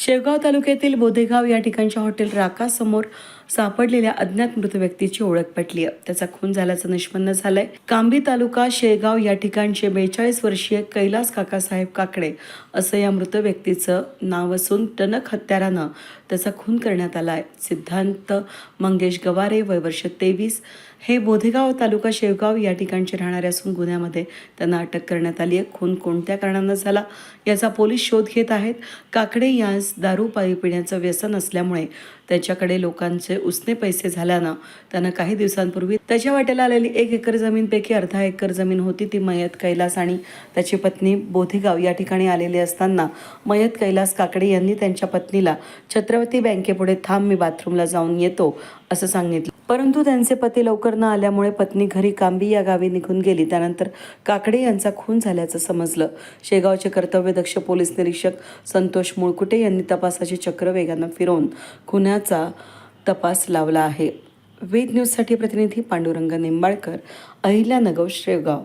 शेवगाव तालुक्यातील बोधेगाव या ठिकाणच्या हॉटेल राका समोर सापडलेल्या अज्ञात मृत व्यक्तीची ओळख पटली आहे त्याचा खून झाल्याचं निष्पन्न झालंय. कांबी तालुका शेगाव या ठिकाणचे बेचाळीस वर्षीय कैलास काकासाहेब काकडे असं या मृत व्यक्तीचं नाव असून टणक हत्यारानं त्याचा खून करण्यात आला आहे सिद्धांत मंगेश गवारे वय वर्ष तेवीस. हे बोधेगाव तालुका शेवगाव या ठिकाणचे राहणारे असून गुन्ह्यामध्ये त्यांना अटक करण्यात आली आहे. खून कोणत्या कारणानं झाला याचा पोलीस शोध घेत आहेत. काकडे यास दारू पायी पिण्याचं व्यसन असल्यामुळे त्याच्याकडे लोकांचे उसने पैसे झाल्यानं त्यानं काही दिवसांपूर्वी त्याच्या वाट्याला आलेली एक एकर जमीनपैकी अर्धा एकर जमीन होती ती मयत कैलास आणि त्याची पत्नी बोधेगाव या ठिकाणी आलेली असताना मयत कैलास काकडे यांनी त्यांच्या पत्नीला छत्रपती बँकेपुढे थांब मी बाथरूमला जाऊन येतो. असं सांगितलं. परंतु त्यांचे पती लवकर न आल्यामुळे पत्नी घरी कांबी या गावी निघून गेली. त्यानंतर काकडे यांचा खून झाल्याचं समजलं. शेगावचे कर्तव्यदक्ष पोलीस निरीक्षक संतोष मुळकुटे यांनी तपासाचे चक्र वेगानं फिरवून खुनाचा तपास लावला आहे. वेद न्यूजसाठी प्रतिनिधी पांडुरंग निंबाळकर अहिल्यानगर शेगाव.